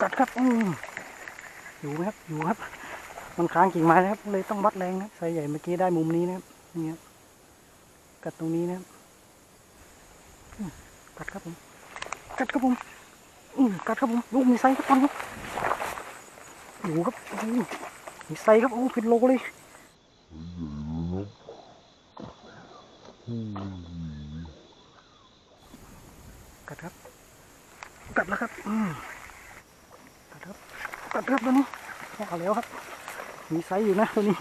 กัดครับอืมอยู่ไหมครับอยู่ครับ มันค้างกิ่งไม้นะครับ เลยต้องวัดแรงนะครับไซส์ใหญ่เมื่อกี้ได้มุมนี้นะครับนี่ครับกัดตรงนี้นะครับกัดครับผมกัดครับผมอืมกัดครับผมลูกมีไซส์ครับตอนนี้อยู่ครับโอ้มีไซส์ครับโอ้ผิดโลเลยกัดครับกัดแล้วครับ อืมกัดครับ กัดครับตัวนี้เอาแล้วครับ มีไซส์อยู่นะตัวนี้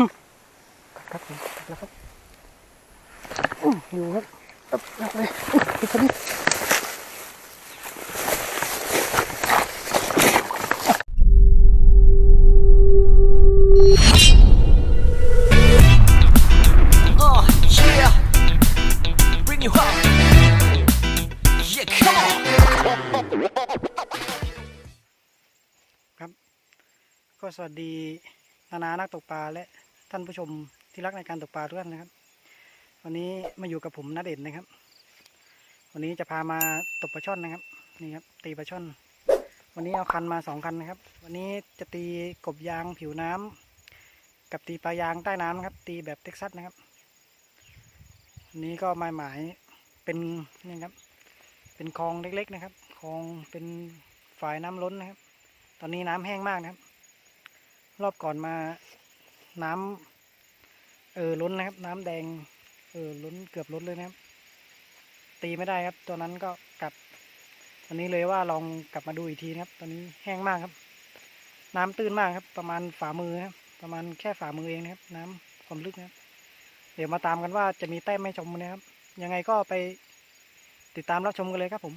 กัดครับผมกัดแล้วครับอืมอยู่ครับตับเลยอุ๊ยติดพอดี ก็สวัสดีนานานักตกปลาและท่านผู้ชมที่รักในการตกปลาทุกท่านนะครับ วันนี้มาอยู่กับผมนัดเด่นนะครับ วันนี้จะพามาตกปลาช่อนนะครับนี่ครับตีปลาช่อน วันนี้เอาคันมาสองคันนะครับ วันนี้จะตีกบยางผิวน้ำกับตีปลายางใต้น้ำนะครับ ตีแบบเท็กซัสนะครับวันนี้ก็หมายหมายเป็นนี่ครับ เป็นคลองเล็กๆนะครับคลองเป็นฝายน้ำล้นนะครับ ตอนนี้น้ำแห้งมากนะครับ รอบก่อนมาน้ำเออล้นนะครับ น้ำแดง เออล้นเกือบล้นเลยนะครับ ตีไม่ได้ครับ ตัวนั้นก็กลับวันนี้เลยว่าลองกลับมาดูอีกทีนะครับ ตอนนี้แห้งมากครับ น้ำตื้นมากครับ ประมาณฝ่ามือนะครับประมาณแค่ฝ่ามือเองนะครับ น้ำความลึกนะครับ เดี๋ยวมาตามกันว่าจะมีแต้มไม่ชมนะครับ ยังไงก็ไปติดตามรับชมกันเลยครับผม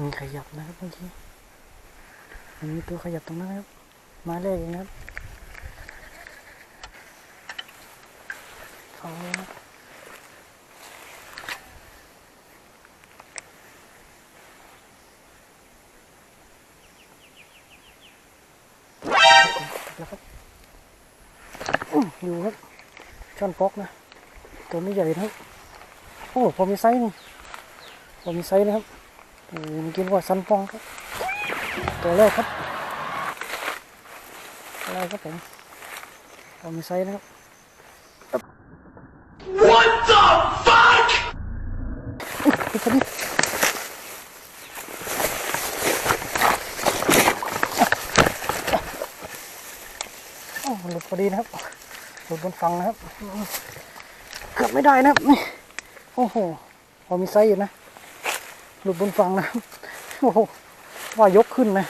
มีขยับนะครับเมื่อกี้มันมีตัวขยับตรงนั้นครับ มาแรกเองนะครับเอาเลยนะแล้วครับอยู่ครับช่อนปอกนะ ตัวนี้ใหญ่นะครับ โอ้ พอมีไซส์นี่ พอมีไซส์นะครับ เมื่อกี้ว่าซันฟองครับ ตัวแรกครับตัวแรกครับผมเอามีไซส์นะครับ What the fuck? อุ๊ยพอดีโอ้หลุดพอดีนะครับ หลุดบนฝั่งนะครับ เกือบไม่ได้นะครับนี่โอ้โหพอมีไซส์อยู่นะ หลุดบนฝั่งนะครับโอ้โหว่ายกขึ้นนะ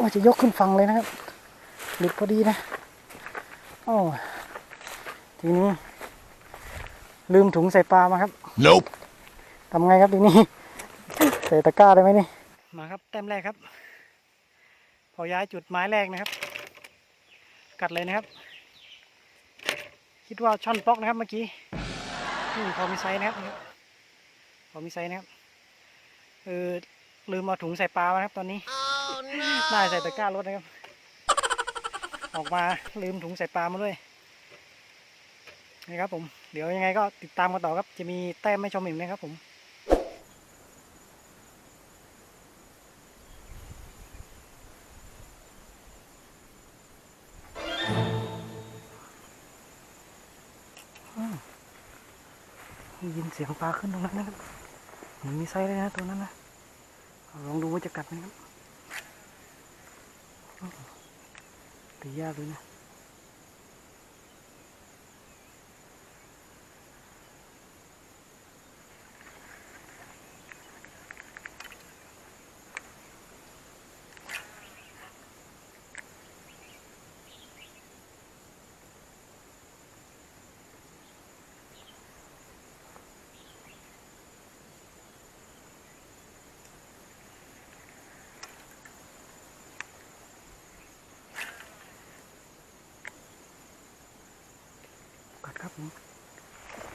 ว่าจะยกขึ้นฝั่งเลยนะครับ หลุดพอดีนะโอ้ทีนี้ ลืมถุงใส่ปลามาครับ Nope. ทำไงครับทีนี้ใส่ตะกร้าได้ไหมนี่ มาครับแต้มแรกครับ พอย้ายจุดไม้แรกนะครับ กัดเลยนะครับ คิดว่าช่อนป๊อกนะครับเมื่อกี้อืมพอมีไซส์นะครับนี่ครับ พอมีไซส์นะครับเออลืมเอาถุงใส่ปลามานะครับตอนนี้ได้ใส่ตะกร้ารถนะครับ ออกมาลืมถุงใส่ปลามาด้วยนี่ครับผม เดี๋ยวยังไงก็ติดตามกันต่อครับ จะมีแต้มไม่ชมอีกนะครับผม สียงปลาขึ้นตรงนั้นนะครับเหมือนมีไซส์เลยนะตัวนั้นนะลองดูว่าจะกัดไหมครับตียากเลยนะ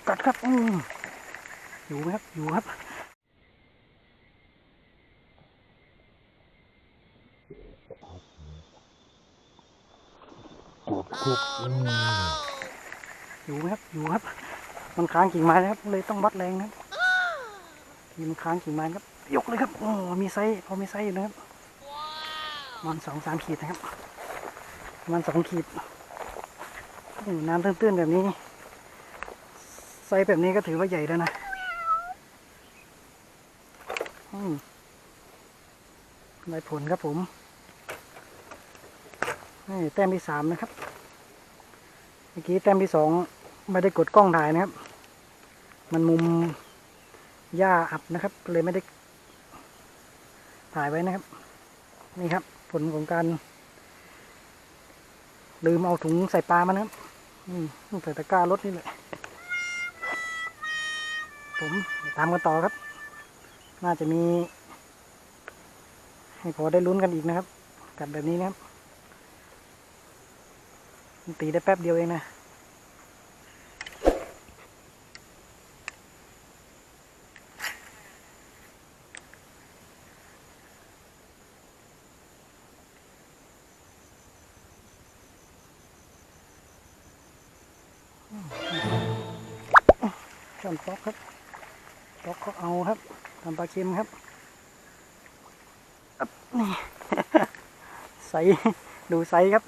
กัดครับอืมอยู่ไหมครับอยู่ครับอยู่ไหมครับอยู่ครับ มันค้างกิ่งไม้นะครับ เลยต้องวัดแรงนะครับทีมันค้างกิ่งไม้ครับยกเลยครับโอ้มีไซส์พอมีไซส์อยู่นะครับประมันสองสามขีดนะครับประมันสองขีดอืมน้ำตื้นๆแบบนี้ไซ ส์แบบนี้ก็ถือว่าใหญ่แล้วนะได้ผลครับผมนี่แต้มที่สามนะครับ เมื่อกี้แต้มที่สองไม่ได้กดกล้องถ่ายนะครับ มันมุมหญ้าอับนะครับ เลยไม่ได้ถ่ายไว้นะครับ นี่ครับ ผลของการ ลืมเอาถุงใส่ปลามานะครับอืมใส่ตะกร้ารถนี่แหละ ผมตามกันต่อครับ น่าจะมี ให้พอได้ลุ้นกันอีกนะครับ กัดแบบนี้นะครับ ตีได้แป๊บเดียวเองนะช่อนป๊อกครับ ป๊อกก็เอาครับทำปลาเค็มครับอับนี่ใสดูไซส์ครับ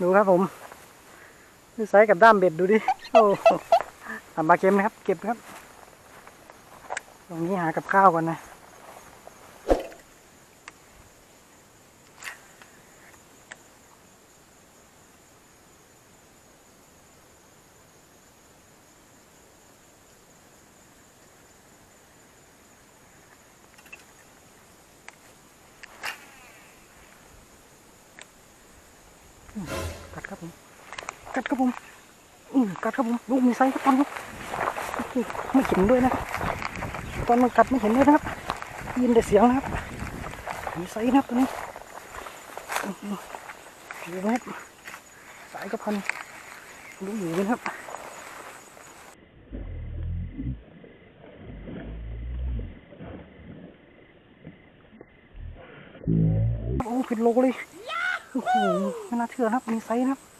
ดูครับผม ดูไซส์กับด้ามเบ็ดดูดิ โอ้โหทำปลาเค็มนะครับ เก็บครับ ตรงนี้หากับข้าวก่อนนะ กัดครับผม กัด ครับผมอืมกัดครับผมลูกมีไซส์ครับตอนนี้ไม่เห็นด้วยนะตอนมันกัดไม่เห็นด้วยนะครับยินแต่เสียงนะครับมีไซส์นะครับตัวนี้อื้อหือดูนะครับสายกระพันรู้อยู่นะครับโอ้ผิดโลเลยโอ้โหไม่น่าเชื่อนะครับมีไซส์นะครับ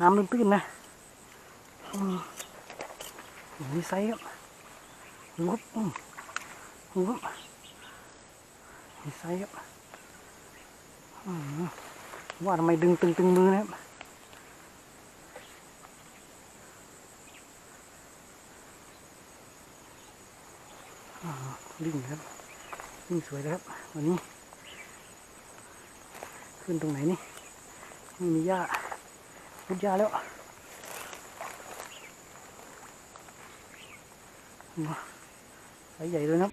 น้ำตื้นๆนะอืมมีไซส์ครับหูครับอืมหูครับมีไซส์ครับอืมว่าทำไมดึงตึงตึงมือนะครับดิ่งครับดิ่งสวยแล้วครับวันนี้ ขึ้นตรงไหนนี่ไม่มีหญ้า พุดหญ้าแล้วมาใสใหญ่เลยนะครับ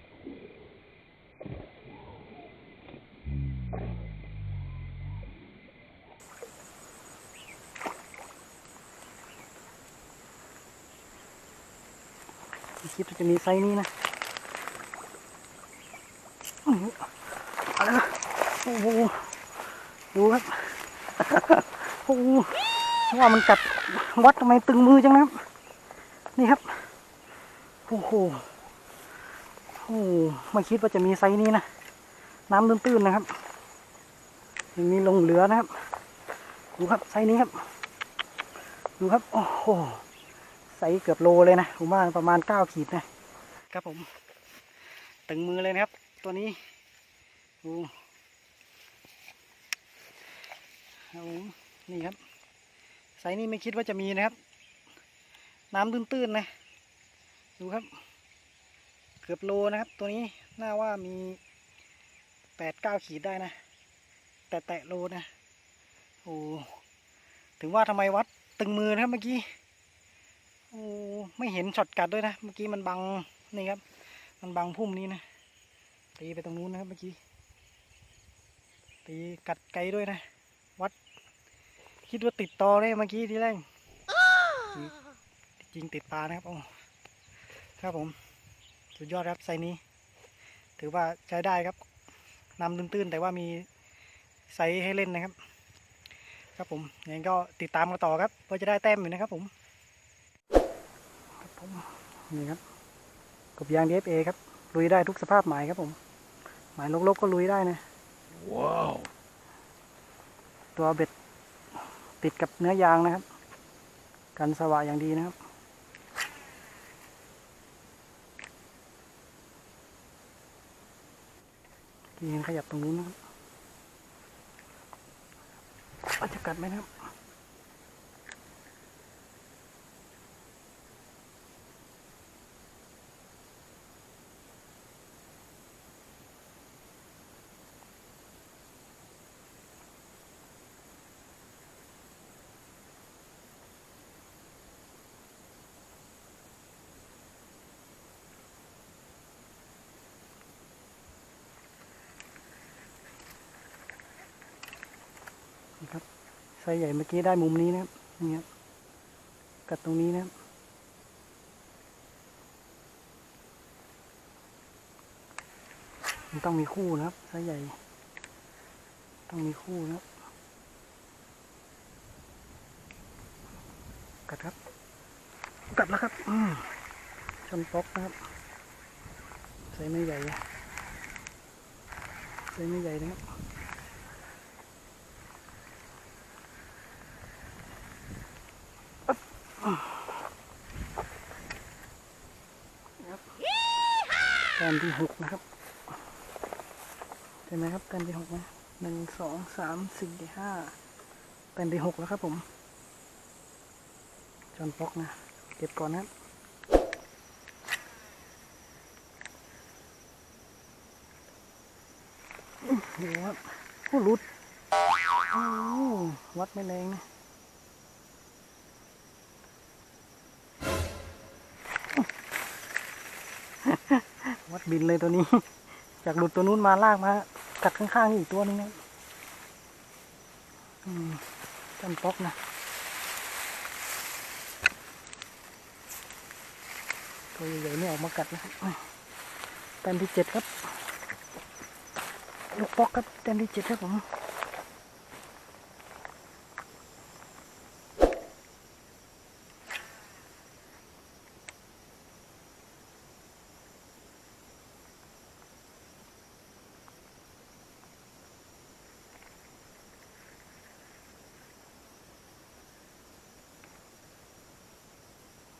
ไม่คิดว่าจะมีไซส์นี้นะอื้อหืออะไรวะโอ้โห ดูครับ โอ้โห ว่ามันกัดวัดทำไมตึงมือจังนะครับ นี่ครับ โอ้โห โอ้ไม่คิดว่าจะมีไซนี้นะ น้ำตื้นๆนะครับยังมีลงเหลือนะครับ ดูครับไซนี้ครับ ดูครับ โอ้โห ไซส์เกือบโลเลยนะผมว่าประมาณเก้าขีดนะ ครับผม ตึงมือเลยนะครับ ตัวนี้ดูครับผมนี่ครับ ไซนี้ไม่คิดว่าจะมีนะครับ น้ำตื้นๆนะ ดูครับ เกือบโลนะครับ ตัวนี้น่าว่ามีแปดเก้าขีดได้นะ แต่แตะโลนะ โอ้ถึงว่าทำไมวัดตึงมือนะครับเมื่อกี้ โอ้ไม่เห็นช็อตกัดด้วยนะ เมื่อกี้มันบังนี่ครับ มันบังพุ่มนี้นะตีไปตรงนู้นนะครับเมื่อกี้ตีกัดไกลด้วยนะ คิดว่าติดต่อเลยเมื่อกี้ทีแรกจริงติดปลานะครับโอ้ครับผม สุดยอดครับไซส์นี้ ถือว่าใช้ได้ครับนำตื้นๆแต่ว่ามีไซส์ให้เล่นนะครับ ครับผมยังไงก็ติดตามกันต่อครับว่าจะได้แต้มอยู่นะครับผมนี่ครับกบยาง DFA ครับลุยได้ทุกสภาพหมายครับผม หมายลกๆก็ลุยได้นะว้าวตัวเบ็ด ติดกับเนื้อยางนะครับ กันสว่างอย่างดีนะครับ กีนขยับตรงนู้นนะครับอาจจะกัดไหมนะครับ ไซส์ใหญ่เมื่อกี้ได้มุมนี้นะครับนี่ครับกัดตรงนี้นะครับมันต้องมีคู่นะครับไซส์ใหญ่ ต้องมีคู่นะครับกัดครับกัดแล้วครับอืชนปอกนะครับไซส์ไม่ใหญ่ไซส์ไม่ใหญ่นะครับ แต้มที่หกนะครับใช่ไหมครับแต้มที่หกไหมหนึ่งสองสามสี่ห้าแต้มที่หกแล้วครับผม จอนปอกนะ เก็บก่อนนะเดี๋ยวครับโอ้หลุดโอ้วัดไม่แรงนะ บินเลยตัวนี้ จากหลุดตัวนู้นมาลากมากัดข้างๆนี่อีกตัวนึงนะอืมจำป๊อกนะ ตัวใหญ่ๆนี่ออกมากัดนะครับแต้มที่เจ็ดครับ ลูกป๊อกครับแต้มที่เจ็ดครับผม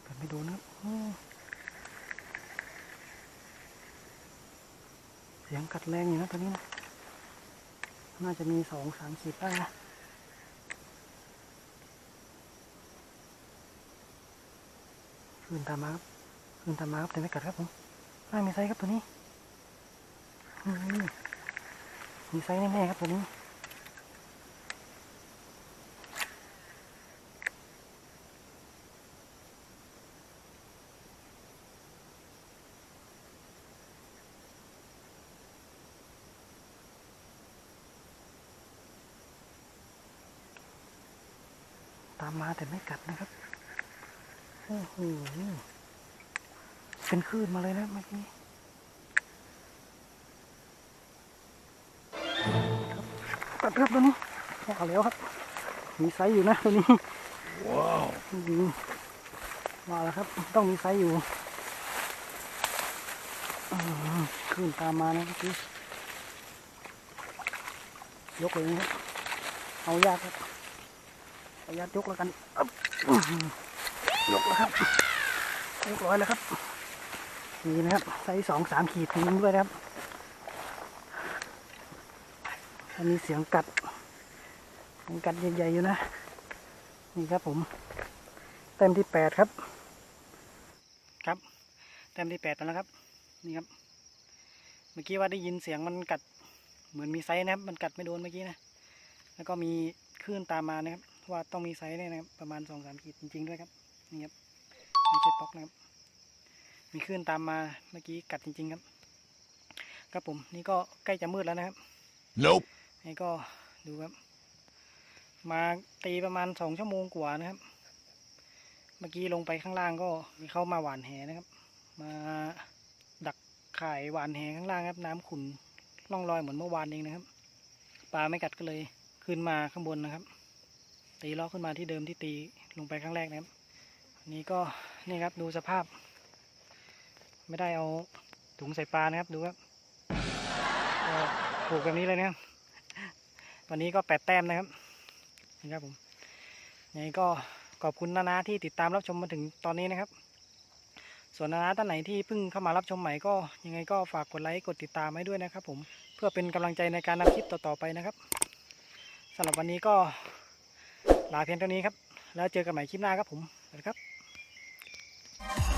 กัดไม่โดนนะครับโอ้ เสียงกัดแรงอยู่นะตัวนี้นะ น่าจะมีสองสามขีดได้นะคืนตามมาครับคืนตามมาครับแต่ไม่กัดครับผมน่ามีไซส์ครับตัวนี้ มีไซส์แน่ๆครับตัวนี้ามมาแต่ไม่กัดนะครับโอ้โหเป็นคลื่นมาเลยนะเมื่อกี้ครับกัดครับตัวนี้เอาแล้วครับ มีไซส์อยู่นะตัวนี้ ว้าวมาแล้วครับ ต้องมีไซส์อยู่คลื่นตามมานะเมื่อกี้ยกเลยนะเอายากครับ ขออนุญาตยกแล้วกันอึ๊บอื้อหือยกแล้วครับเรียบร้อยแล้วครับ นี่นะครับไซส์สองสามขีดถึงด้วยนะครับอันนี้เสียงกัดเสียงกัดใหญ่ๆอยู่นะ นี่ครับผม เต็มที่แปดครับ ครับ เต็มที่แปดแล้วนะครับ นี่ครับ เมื่อกี้ว่าได้ยินเสียงมันกัด เหมือนมีไซส์นะครับ มันกัดไม่โดนเมื่อกี้นะ แล้วก็มีคลื่นตามมานะครับ ว่าต้องมีไซส์เนี่ยนะครับประมาณสองสามขีดจริงๆด้วยครับนี่ครับไม่ใช่ป๊อกนะครับ มีคลื่นตามมาเมื่อกี้กัดจริง ๆครับ ครับผมนี่ก็ใกล้จะมืดแล้วนะครับ nope นี่ก็ดูครับ มาตีประมาณสองชั่วโมงกว่านะครับ เมื่อกี้ลงไปข้างล่างก็มีเข้ามาหวานแหนะครับ มาดักข่ายหวานแหข้างล่างครับ น้ำขุ่นล่องรอยเหมือนเมื่อวานเองนะครับ ปลาไม่กัดก็เลยขึ้นมาข้างบนนะครับ ตีล้อขึ้นมาที่เดิมที่ตีลงไปครั้งแรกนะครับนี่ก็นี่ครับดูสภาพ ไม่ได้เอาถุงใส่ปลานะครับดูครับผูกแบบนี้เลยนะครับวันนี้ก็แปดแต้มนะครับนี่ครับผมยังไงก็ขอบคุณนานาที่ติดตามรับชมมาถึงตอนนี้นะครับ ส่วนนานาท่านไหนที่เพิ่งเข้ามารับชมใหม่ก็ยังไงก็ฝากกดไลค์กดติดตามให้ด้วยนะครับ ผมเพื่อเป็นกำลังใจในการนำคลิปต่อๆไปนะครับสำหรับวันนี้ก็ ลาเพียงเท่านี้ครับ แล้วเจอกันใหม่คลิปหน้าครับผมสวัสดีครับ